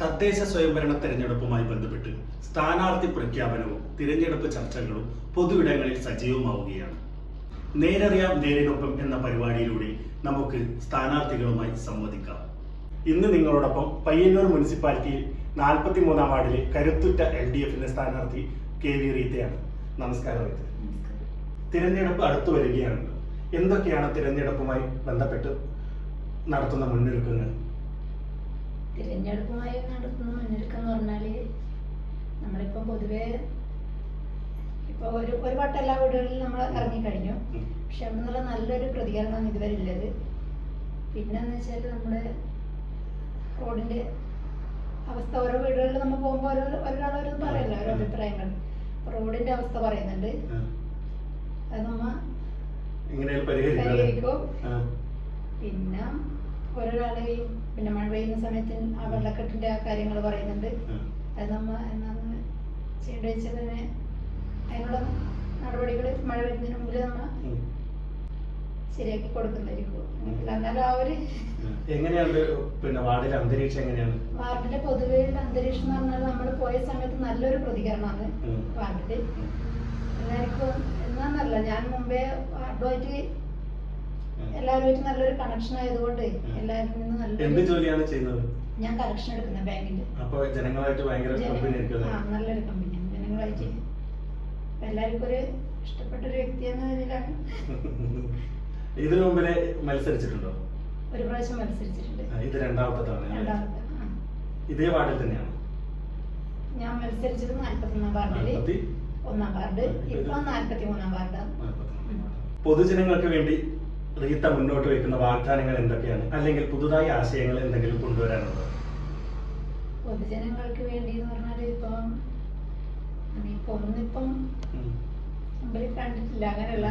തദ്ദേശ സ്വയംഭരണ തെരഞ്ഞെടുപ്പുമായി ബന്ധപ്പെട്ട് സ്ഥാനാർത്ഥി പ്രഖ്യാപനവും തിരഞ്ഞെടുപ്പ് ചർച്ചകളും പൊതുവിടങ്ങളിൽ സജീവമാവുകയാണ്. നേരറിയാം നേരിനൊപ്പം എന്ന പരിപാടിയിലൂടെ നമുക്ക് സ്ഥാനാർത്ഥികളുമായി സംവദിക്കാം. ഇന്ന് നിങ്ങളോടൊപ്പം പയ്യന്നൂർ മുനിസിപ്പാലിറ്റിയിൽ നാൽപ്പത്തി മൂന്നാം വാർഡിലെ കരുത്തുറ്റ എൽ ഡി എഫിന്റെ സ്ഥാനാർത്ഥി കെ വി റീത്തയാണ് നമസ്കാരം റീത്ത തിരഞ്ഞെടുപ്പ് അടുത്തു വരികയാണ്. എന്തൊക്കെയാണ് തിരഞ്ഞെടുപ്പുമായി ബന്ധപ്പെട്ട് നടത്തുന്ന മുന്നൊരുക്കങ്ങൾ? തിരഞ്ഞെടുപ്പുമായി നടത്തുന്ന മുന്നൊരുക്കം എന്ന് പറഞ്ഞാൽ നമ്മളിപ്പം പൊതുവെ ഇപ്പൊ ഒരു ഒരു വട്ടം എല്ലാ വീടുകളിലും നമ്മൾ ഇറങ്ങിക്കഴിഞ്ഞു കഴിഞ്ഞു. പക്ഷെ അവിടെ നിന്നുള്ള നല്ലൊരു പ്രതികരണം ഇതുവരെ ഇല്ലത് പിന്നെന്ന് വെച്ചാൽ നമ്മുടെ റോഡിന്റെ അവസ്ഥ ഓരോ വീടുകളിൽ നമ്മൾ പോകുമ്പോൾ ഓരോ ഒരാളോരോ പറയല്ലോ ഓരോ അഭിപ്രായങ്ങൾ റോഡിന്റെ അവസ്ഥ പറയുന്നുണ്ട്. അത് നമ്മ പരിഹരിക്കും അല്ലേ? പരിഹരിക്കും ആ. പിന്നെ ഓരോരാൾ ഈ പിന്നെ മഴ പെയ്യുന്ന സമയത്ത് ആ വെള്ളക്കെട്ടിന്റെ ആ കാര്യങ്ങൾ പറയുന്നുണ്ട്. അത് നമ്മ എന്നാന്ന് ചെയ്യേണ്ടത് വെച്ചാൽ തന്നെ അതിനുള്ള നടപടികൾ മഴ വരുന്നതിന് മുമ്പിൽ നമ്മ ശരിയാക്കി കൊടുക്കുന്നതായിരിക്കും. എന്നാലും ആ ഒരു എങ്ങനെയാണ് പിന്നെ വാർഡിലെ അന്തരീക്ഷം എങ്ങനെയാണ്? വാർഡിന്റെ പൊതുവെയുള്ള അന്തരീക്ഷം എന്ന് പറഞ്ഞാൽ നമ്മൾ പോയ സമയത്ത് നല്ലൊരു പ്രതികരണമാണ്. വാർഡിൽ. എല്ലാവർക്കും എന്നാന്നല്ല ഞാൻ മുമ്പേ വാർഡുമായിട്ട്. എല്ലാവരുമായിട്ട് നല്ലൊരു കണക്ഷൻ ആയതുകൊണ്ട്. എല്ലാവരിൽ നിന്ന് എന്ത് ജോലിയാണ് ചെയ്യുന്നത്? ഞാൻ കലക്ഷൻ എടുക്കുന്ന ബാങ്കിന്റെ അപ്പൊ ജനങ്ങളായിട്ട് ഭയങ്കര കമ്പനി നല്ലൊരു കമ്പനിയാണ് ജനങ്ങളായിട്ട് എല്ലാവർക്കും ഒരു ഇഷ്ടപ്പെട്ട ഒരു വ്യക്തി എന്ന നിലയിലാണ്. ഇതിനു മുമ്പിലെ മത്സരിച്ചിട്ടുണ്ടോ? ഒരു പ്രാവശ്യം മത്സരിച്ചിട്ടുണ്ട്. ഇത് രണ്ടാമത്തെ തവണ. ഇതേ വാർഡിൽ തന്നെയാണ്? ഞാൻ മത്സരിച്ചത് നാല്പത്തൊന്നാം വാർഡിൽ. ഒന്നാം വാർഡ്. ഇപ്പൊ നാല്പത്തി മൂന്നാം വാർഡാണ് പൊതുജനങ്ങൾക്ക് വേണ്ടി റീത്ത മുന്നോട്ട് വയ്ക്കുന്ന വാഗ്ദാനങ്ങൾ എന്തൊക്കെയാണ്? അല്ലെങ്കിൽ പുതുതായി ആശയങ്ങൾ എന്തെങ്കിലും കൊണ്ടുവരാനുള്ളത് പൊതുജനങ്ങൾക്ക് വേണ്ടി എന്ന് പറഞ്ഞാൽ ഇപ്പം ഇപ്പൊ ഒന്നിപ്പം നമ്മളിൽ കണ്ടിട്ടില്ല അങ്ങനെയല്ല.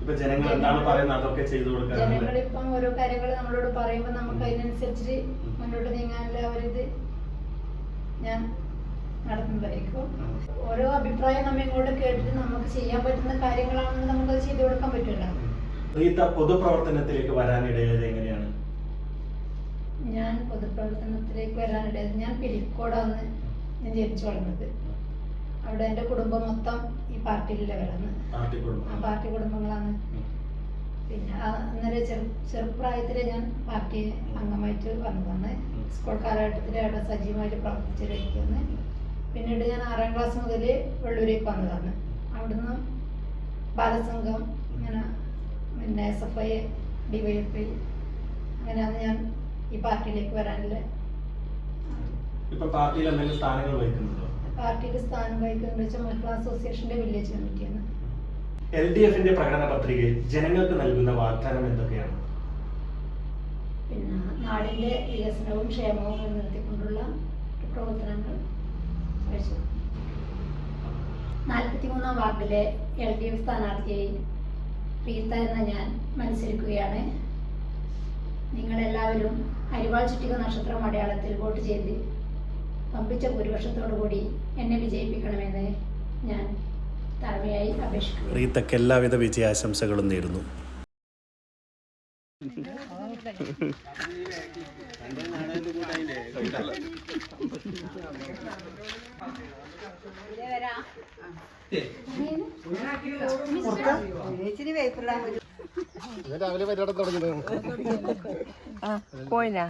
ഇപ്പൊ ജനങ്ങൾ എന്താണ് പറയുന്നത്? അതൊക്കെ ചെയ്തു ജനങ്ങളിപ്പം ഓരോ കാര്യങ്ങൾ നമ്മളോട് പറയുമ്പോൾ നമുക്ക് അതിനനുസരിച്ച് മുന്നോട്ട് നീങ്ങാനുള്ള ഒരിത് ഞാൻ നടത്തുന്നതായിരിക്കും. ഓരോ അഭിപ്രായം നമ്മ ഇങ്ങോട്ട് കേട്ടിട്ട് നമുക്ക് ചെയ്യാൻ പറ്റുന്ന കാര്യങ്ങളാണെങ്കിൽ നമുക്കത് ചെയ്തു കൊടുക്കാൻ പറ്റുമല്ലോ. റീത്ത പൊതുപ്രവർത്തനത്തിലേക്ക് വരാനിടയായത് എങ്ങനെയാണ്? ഞാൻ പൊതുപ്രവർത്തനത്തിലേക്ക് വരാനിടയായത് ഞാൻ പിലിക്കോടാന്ന് ഞാൻ ജനിച്ചു വളർന്നത്. അവിടെ എന്റെ കുടുംബം മൊത്തം ഈ പാർട്ടിയിലുള്ളവരാണ് പാർട്ടി ആ പാർട്ടി കുടുംബങ്ങളാണ്. പിന്നെ അന്നേരം ചെറു ചെറുപ്രായത്തിൽ ഞാൻ പാർട്ടി അംഗമായിട്ട് വന്നതാണ്. സ്കൂൾ കാലഘട്ടത്തിൽ അവിടെ സജീവമായിട്ട് പ്രവർത്തിച്ചിരിക്കുന്നത് പിന്നീട് ഞാൻ ആറാം ക്ലാസ് മുതൽ വെള്ളൂരേക്ക് വന്നതാണ്. അവിടുന്ന് ബാലസംഘം പിന്നെ എസ് എഫ് ഐ ഡിവൈഎഫ് അങ്ങനെയാണ് ഞാൻ ഈ പാർട്ടിയിലേക്ക് ഇപ്പൊ പാർട്ടിയിൽ എന്തെങ്കിലും സ്ഥാനങ്ങൾ വഹിക്കുന്നുണ്ടോ? പാർട്ടിയിൽ സ്ഥാനം വഹിക്കുന്നത് വെച്ചാൽ മഹിളാ അസോസിയേഷന്റെ വില്ലേജ് കമ്മിറ്റിയാണ് എൽ ഡി എഫിന്റെ പ്രകടന പത്രികയിൽ ജനങ്ങൾക്ക് നൽകുന്ന വാഗ്ദാനം എന്തൊക്കെയാണ്? പിന്നെ നാടിന്റെ വികസനവും ക്ഷേമവും മുൻനിർത്തിക്കൊണ്ടുള്ള പ്രവർത്തനങ്ങൾ നാൽപ്പത്തിമൂന്നാം വാർഡിലെ എൽ ഡി എഫ് സ്ഥാനാർത്ഥിയായി പ്രീത എന്ന ഞാൻ മത്സരിക്കുകയാണ്. നിങ്ങളെല്ലാവരും അരിവാൾ ചുറ്റിക നക്ഷത്രം അടയാളത്തിൽ വോട്ട് ചെയ്ത് പമ്പിച്ച ഭൂരിപക്ഷത്തോടുകൂടി എന്നെ വിജയിപ്പിക്കണമെന്ന് ഞാൻ താഴ്മയായി അപേക്ഷിക്കുന്നു. പ്രീത്തക്ക് എല്ലാവിധ വിജയാശംസകളും നേരുന്നു. രാവിലെ പരിപാടി തുടങ്ങിയത് പോയിനാ